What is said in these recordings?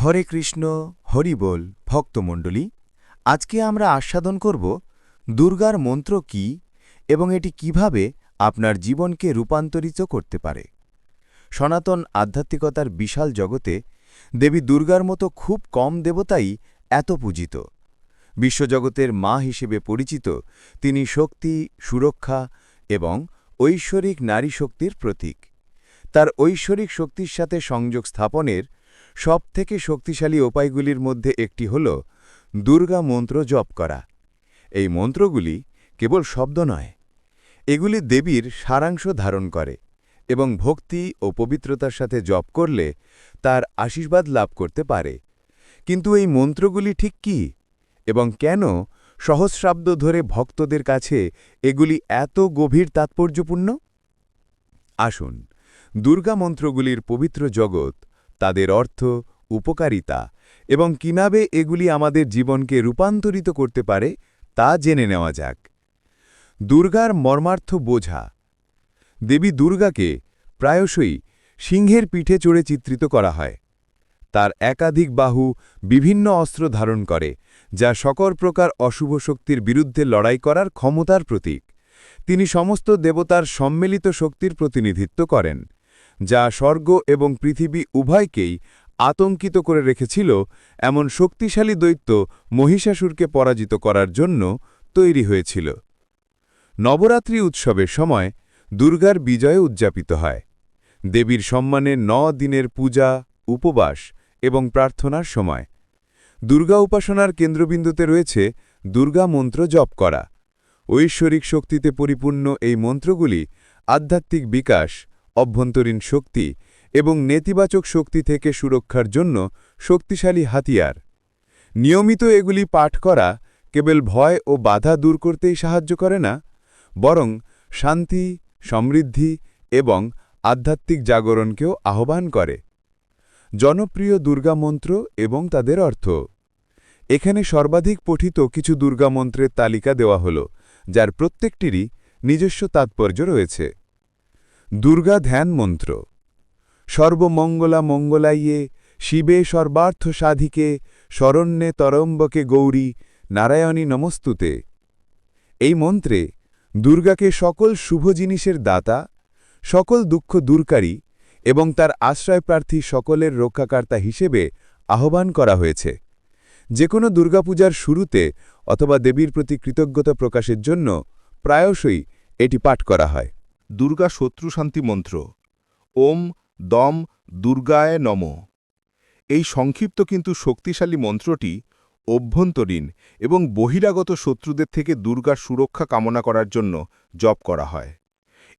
হরে কৃষ্ণ, হরি বল, ভক্তমণ্ডলী, আজকে আমরা আস্বাদন করব দুর্গার মন্ত্র কি এবং এটি কীভাবে আপনার জীবনকে রূপান্তরিত করতে পারে। সনাতন আধ্যাত্মিকতার বিশাল জগতে দেবী দুর্গার মতো খুব কম দেবতাই এত পূজিত। বিশ্বজগতের মা হিসেবে পরিচিত তিনি শক্তি, সুরক্ষা এবং ঐশ্বরিক নারী শক্তির প্রতীক। তার ঐশ্বরিক শক্তির সাথে সংযোগ স্থাপনের সবথেকে শক্তিশালী উপায়গুলির মধ্যে একটি হল দুর্গা মন্ত্র জপ করা। এই মন্ত্রগুলি কেবল শব্দ নয়, এগুলি দেবীর সারাংশ ধারণ করে এবং ভক্তি ও পবিত্রতার সাথে জপ করলে তার আশীর্বাদ লাভ করতে পারে। কিন্তু এই মন্ত্রগুলি ঠিক কি এবং কেন সহস্রাব্দ ধরে ভক্তদের কাছে এগুলি এত গভীর তাৎপর্যপূর্ণ? আসুন দুর্গা মন্ত্রগুলির পবিত্র জগৎ তাদের অর্থ উপকারিতা এবং কিনাবে এগুলি আমাদের জীবনকে রূপান্তরিত করতে পারে, তা জেনে নেওয়া যাক। দুর্গার মর্মার্থ বোঝা। দেবী দুর্গাকে প্রায়শই সিংহের পিঠে চড়ে চিত্রিত করা হয়। তার একাধিক বাহু বিভিন্ন অস্ত্র ধারণ করে, যা সকল প্রকার অশুভ শক্তির বিরুদ্ধে লড়াই করার ক্ষমতার প্রতীক। তিনি সমস্ত দেবতার সম্মিলিত শক্তির প্রতিনিধিত্ব করেন। যা স্বর্গ এবং পৃথিবী উভয়কেই আতঙ্কিত করে রেখেছিল, এমন শক্তিশালী দৈত্য মহিষাসুরকে পরাজিত করার জন্য তৈরি হয়েছিল। নবরাত্রি উৎসবের সময় দুর্গার বিজয় উদযাপিত হয়। দেবীর সম্মানে ন দিনের পূজা, উপবাস এবং প্রার্থনার সময়। দুর্গা উপাসনার কেন্দ্রবিন্দুতে রয়েছে দুর্গা মন্ত্র জপ করা। ঐশ্বরিক শক্তিতে পরিপূর্ণ এই মন্ত্রগুলি আধ্যাত্মিক বিকাশ অভ্যন্তরীণ শক্তি এবং নেতিবাচক শক্তি থেকে সুরক্ষার জন্য শক্তিশালী হাতিয়ার। নিয়মিত এগুলি পাঠ করা কেবল ভয় ও বাধা দূর করতেই সাহায্য করে না, বরং শান্তি, সমৃদ্ধি এবং আধ্যাত্মিক জাগরণকেও আহ্বান করে। জনপ্রিয় দুর্গা মন্ত্র এবং তাদের অর্থ। এখানে সর্বাধিক পঠিত কিছু দুর্গামন্ত্রের তালিকা দেওয়া হল, যার প্রত্যেকটিরই নিজস্ব তাৎপর্য রয়েছে। দুর্গা ধ্যান মন্ত্র। সর্বমঙ্গলা মঙ্গলাইয়ে শিবে সর্বার্থ সাধিকে, শরণ্যে তরম্বকে গৌরী, নারায়ণী নমস্তুতে। এই মন্ত্রে দুর্গাকে সকল শুভ জিনিসের দাতা, সকল দুঃখ দূরকারী এবং তার আশ্রয়প্রার্থী সকলের রক্ষাকর্তা হিসেবে আহ্বান করা হয়েছে। যে কোনো দুর্গাপূজার শুরুতে অথবা দেবীর প্রতি কৃতজ্ঞতা প্রকাশের জন্য প্রায়শই এটি পাঠ করা হয়। দুর্গা শত্রু শান্তি মন্ত্র। ওম দম দুর্গায় নম। এই সংক্ষিপ্ত কিন্তু শক্তিশালী মন্ত্রটি অভ্যন্তরীণ এবং বহিরাগত শত্রুদের থেকে দুর্গার সুরক্ষা কামনা করার জন্য জপ করা হয়।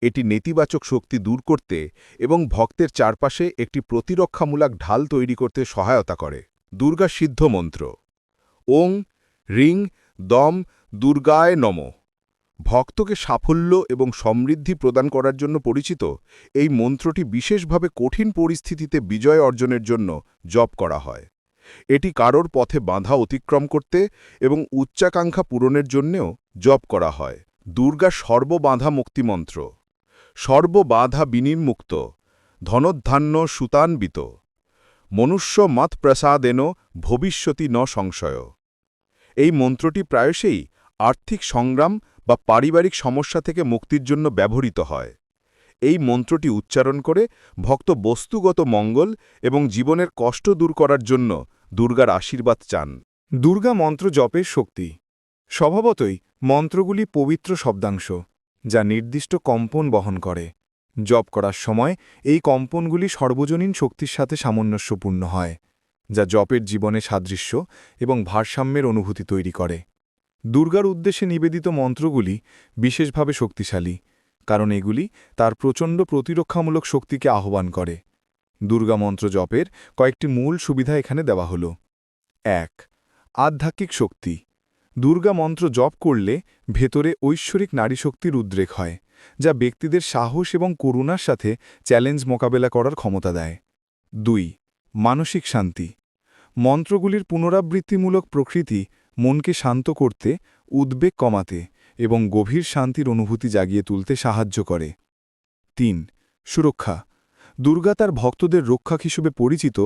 এটি নেতিবাচক শক্তি দূর করতে এবং ভক্তের চারপাশে একটি প্রতিরক্ষামূলক ঢাল তৈরি করতে সহায়তা করে। দুর্গা সিদ্ধ মন্ত্র। ওং রিং দম দুর্গায় নম। ভক্তকে সাফল্য এবং সমৃদ্ধি প্রদান করার জন্য পরিচিত, এই মন্ত্রটি বিশেষভাবে কঠিন পরিস্থিতিতে বিজয় অর্জনের জন্য জপ করা হয়। এটি কারোর পথে বাধা অতিক্রম করতে এবং উচ্চাকাঙ্ক্ষা পূরণের জন্যেও জপ করা হয়। দুর্গা সর্ববাধা মুক্তিমন্ত্র। সর্ববাধা বিনির্মুক্ত। ধনধান্য সুতান্বিত। মনুষ্য মত প্রসাদেন ভবিষ্যতি ন সংশয়। এই মন্ত্রটি প্রায়শই আর্থিক সংগ্রাম বা পারিবারিক সমস্যা থেকে মুক্তির জন্য ব্যবহৃত হয়। এই মন্ত্রটি উচ্চারণ করে ভক্ত বস্তুগত মঙ্গল এবং জীবনের কষ্ট দূর করার জন্য দুর্গার আশীর্বাদ চান। দুর্গা মন্ত্র জপের শক্তি। স্বভাবতই মন্ত্রগুলি পবিত্র শব্দাংশ, যা নির্দিষ্ট কম্পন বহন করে। জপ করার সময় এই কম্পনগুলি সর্বজনীন শক্তির সাথে সামঞ্জস্যপূর্ণ হয়, যা জপের জীবনে সাদৃশ্য এবং ভারসাম্যের অনুভূতি তৈরি করে। দুর্গার উদ্দেশ্যে নিবেদিত মন্ত্রগুলি বিশেষভাবে শক্তিশালী, কারণ এগুলি তার প্রচণ্ড প্রতিরক্ষামূলক শক্তিকে আহ্বান করে। দুর্গা মন্ত্র জপের কয়েকটি মূল সুবিধা এখানে দেওয়া হল। এক, আধ্যাত্মিক শক্তি। দুর্গা মন্ত্র জপ করলে ভেতরে ঐশ্বরিক নারী শক্তির উদ্রেক হয়, যা ব্যক্তিদের সাহস এবং করুণার সাথে চ্যালেঞ্জ মোকাবেলা করার ক্ষমতা দেয়। দুই, মানসিক শান্তি। মন্ত্রগুলির পুনরাবৃত্তিমূলক প্রকৃতি মনকে শান্ত করতে, উদ্বেগ কমাতে এবং গভীর শান্তির অনুভূতি জাগিয়ে তুলতে সাহায্য করে। তিন, সুরক্ষা। দুর্গা তার ভক্তদের রক্ষক হিসেবে পরিচিত,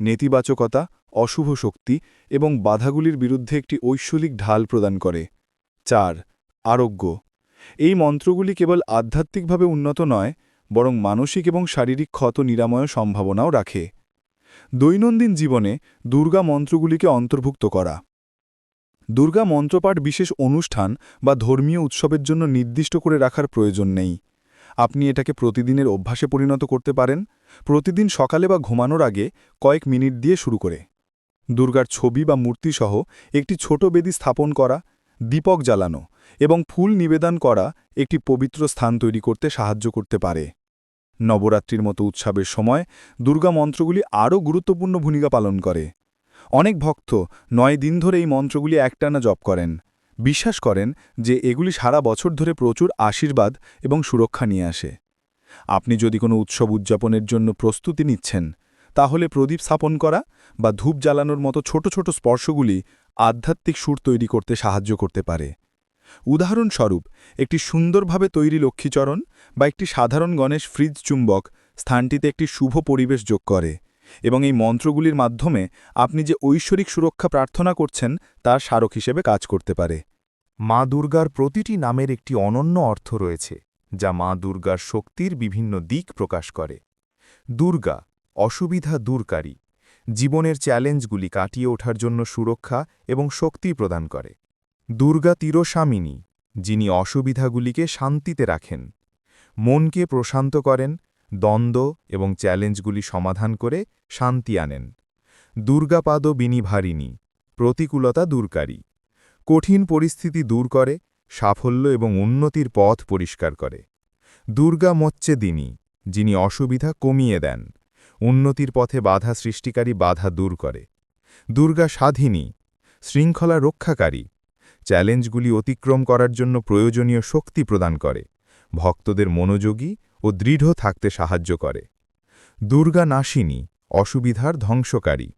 নেতিবাচকতা, অশুভ শক্তি এবং বাধাগুলির বিরুদ্ধে একটি ঐশ্বরিক ঢাল প্রদান করে। চার, আরোগ্য। এই মন্ত্রগুলি কেবল আধ্যাত্মিকভাবে উন্নত নয়, বরং মানসিক এবং শারীরিক ক্ষত নিরাময় সম্ভাবনাও রাখে। দৈনন্দিন জীবনে দুর্গা মন্ত্রগুলিকে অন্তর্ভুক্ত করা। দুর্গা মন্ত্রপাঠ বিশেষ অনুষ্ঠান বা ধর্মীয় উৎসবের জন্য নির্দিষ্ট করে রাখার প্রয়োজন নেই। আপনি এটাকে প্রতিদিনের অভ্যাসে পরিণত করতে পারেন। প্রতিদিন সকালে বা ঘুমানোর আগে কয়েক মিনিট দিয়ে শুরু করে। দুর্গার ছবি বা মূর্তিসহ একটি ছোট বেদি স্থাপন করা, দীপক জ্বালানো এবং ফুল নিবেদন করা একটি পবিত্র স্থান তৈরি করতে সাহায্য করতে পারে। নবরাত্রির মতো উৎসবের সময় দুর্গা মন্ত্রগুলি আরও গুরুত্বপূর্ণ ভূমিকা পালন করে। অনেক ভক্ত নয় দিন ধরে এই মন্ত্রগুলি একটানা জপ করেন। বিশ্বাস করেন যে এগুলি সারা বছর ধরে প্রচুর আশীর্বাদ এবং সুরক্ষা নিয়ে আসে। আপনি যদি কোনো উৎসব উদযাপনের জন্য প্রস্তুতি নিচ্ছেন, তাহলে প্রদীপ স্থাপন করা বা ধূপ জ্বালানোর মতো ছোট ছোট স্পর্শগুলি আধ্যাত্মিক সুর তৈরি করতে সাহায্য করতে পারে। উদাহরণস্বরূপ, একটি সুন্দরভাবে তৈরি লক্ষ্মীচরণ বা একটি সাধারণ গণেশ ফ্রিজ চুম্বক স্থানটিতে একটি শুভ পরিবেশ যোগ করে। এবং এই মন্ত্রগুলির মাধ্যমে আপনি যে ঐশ্বরিক সুরক্ষা প্রার্থনা করছেন তার স্মারক হিসেবে কাজ করতে পারে। মা দুর্গার প্রতিটি নামের একটি অনন্য অর্থ রয়েছে, যা মা দুর্গার শক্তির বিভিন্ন দিক প্রকাশ করে। দুর্গা, অসুবিধা দূরকারী, জীবনের চ্যালেঞ্জগুলি কাটিয়ে ওঠার জন্য সুরক্ষা এবং শক্তি প্রদান করে। দুর্গা তিরস্বামিনী, যিনি অসুবিধাগুলিকে শান্তিতে রাখেন, মনকে প্রশান্ত করেন দ্বন্দ্ব এবং চ্যালেঞ্জগুলি সমাধান করে শান্তি আনেন। দুর্গাপাদ বিনিভারিণী, প্রতিকূলতা দূরকারী। কঠিন পরিস্থিতি দূর করে, সাফল্য এবং উন্নতির পথ পরিষ্কার করে। দুর্গা মচ্চেদিনী যিনি অসুবিধা কমিয়ে দেন। উন্নতির পথে বাধা সৃষ্টিকারী বাধা দূর করে। দুর্গা স্বাধীনী, শৃঙ্খলা রক্ষাকারী। চ্যালেঞ্জগুলি অতিক্রম করার জন্য প্রয়োজনীয় শক্তি প্রদান করে। ভক্তদের মনোযোগী ও দৃঢ় থাকতে সাহায্য করে। দুর্গা নাশিনী অসুবিধার ধ্বংসকারী।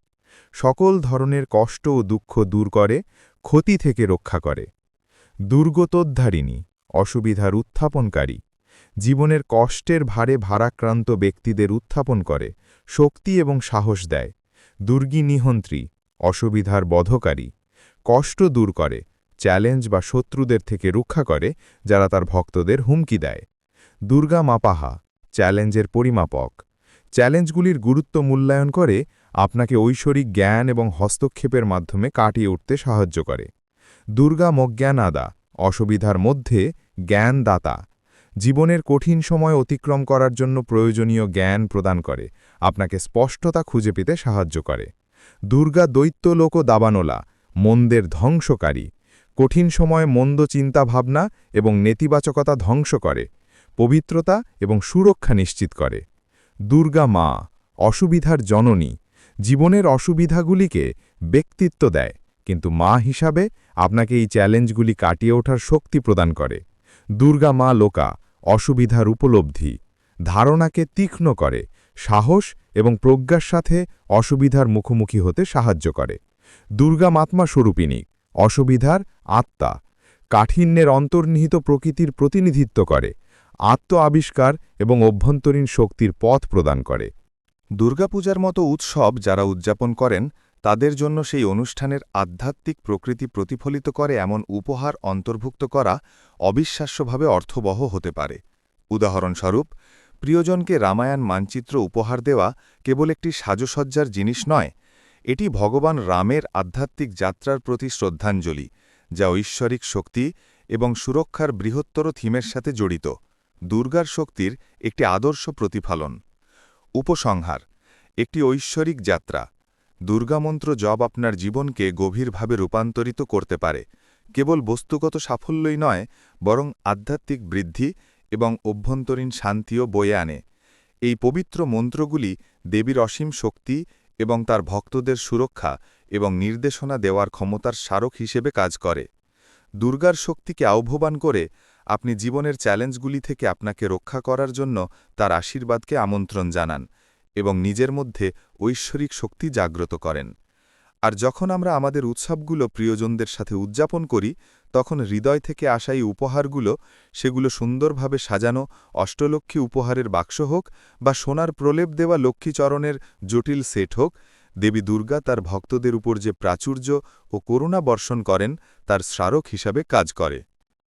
সকল ধরনের কষ্ট ও দুঃখ দূর করে, ক্ষতি থেকে রক্ষা করে। দুর্গতোদ্ধারিণী, অসুবিধার উত্থাপনকারী। জীবনের কষ্টের ভারে ভারাক্রান্ত ব্যক্তিদের উত্থাপন করে, শক্তি এবং সাহস দেয়। দুর্গী নিহন্ত্রী, অসুবিধার বধকারী। কষ্ট দূর করে চ্যালেঞ্জ বা শত্রুদের থেকে রক্ষা করে, যারা তার ভক্তদের হুমকি দেয়। দুর্গা মাপাহা চ্যালেঞ্জের পরিমাপক। চ্যালেঞ্জগুলির গুরুত্ব মূল্যায়ন করে, আপনাকে ঐশ্বরিক জ্ঞান এবং হস্তক্ষেপের মাধ্যমে কাটিয়ে উঠতে সাহায্য করে। দুর্গা মজ্ঞানাদা, অসুবিধার মধ্যে জ্ঞানদাতা। জীবনের কঠিন সময় অতিক্রম করার জন্য প্রয়োজনীয় জ্ঞান প্রদান করে, আপনাকে স্পষ্টতা খুঁজে পেতে সাহায্য করে। দুর্গা দৈত্যলোক দাবানোলা, মন্দের ধ্বংসকারী। কঠিন সময় মন্দ চিন্তাভাবনা এবং নেতিবাচকতা ধ্বংস করে, পবিত্রতা এবং সুরক্ষা নিশ্চিত করে। দুর্গা মা, অসুবিধার জননী, জীবনের অসুবিধাগুলিকে ব্যক্তিত্ব দেয়, কিন্তু মা হিসাবে আপনাকে এই চ্যালেঞ্জগুলি কাটিয়ে ওঠার শক্তি প্রদান করে। দুর্গা মা লোকা, অসুবিধার উপলব্ধি, ধারণাকে তীক্ষ্ণ করে, সাহস এবং প্রজ্ঞার সাথে অসুবিধার মুখোমুখি হতে সাহায্য করে। দুর্গা মাত্মা স্বরূপিনী অসুবিধার আত্মা। কাঠিন্যের অন্তর্নিহিত প্রকৃতির প্রতিনিধিত্ব করে আত্ম আবিষ্কার এবং অভ্যন্তরীণ শক্তির পথ প্রদান করে। দুর্গাপূজার মতো উৎসব যারা উদযাপন করেন, তাদের জন্য সেই অনুষ্ঠানের আধ্যাত্মিক প্রকৃতি প্রতিফলিত করে এমন উপহার অন্তর্ভুক্ত করা অবিশ্বাস্যভাবে অর্থবহ হতে পারে। উদাহরণস্বরূপ, প্রিয়জনকে রামায়ণ মানচিত্র উপহার দেওয়া কেবল একটি সাজসজ্জার জিনিস নয় এটি ভগবান রামের আধ্যাত্মিক যাত্রার প্রতি শ্রদ্ধাঞ্জলি, যা ঐশ্বরিক শক্তি এবং সুরক্ষার বৃহত্তর থিমের সাথে জড়িত, দুর্গার শক্তির একটি আদর্শ প্রতিফলন। উপসংহার, একটি ঐশ্বরিক যাত্রা। দুর্গামন্ত্র জব আপনার জীবনকে গভীরভাবে রূপান্তরিত করতে পারে, কেবল বস্তুগত সাফল্যই নয়, বরং আধ্যাত্মিক বৃদ্ধি এবং অভ্যন্তরীণ শান্তিও বয়ে আনে। এই পবিত্র মন্ত্রগুলি দেবীর অসীম শক্তি এবং তার ভক্তদের সুরক্ষা এবং নির্দেশনা দেওয়ার ক্ষমতার স্মারক হিসেবে কাজ করে। দুর্গার শক্তিকে আহ্বান করে আপনি জীবনের চ্যালেঞ্জগুলি থেকে আপনাকে রক্ষা করার জন্য তার আশীর্বাদকে আমন্ত্রণ জানান এবং নিজের মধ্যে ঐশ্বরিক শক্তি জাগ্রত করেন। আর যখন আমরা আমাদের উৎসবগুলো প্রিয়জনদের সাথে উদযাপন করি, তখন হৃদয় থেকে আসা এই উপহারগুলো, সেগুলো সুন্দরভাবে সাজানো অষ্টলক্ষ্মী উপহারের বাক্স হোক বা সোনার প্রলেপ দেওয়া লক্ষ্মীচরণের জটিল সেট হোক, দেবী দুর্গা তার ভক্তদের উপর যে প্রাচুর্য ও করুণা বর্ষণ করেন, তার স্মারক হিসাবে কাজ করে।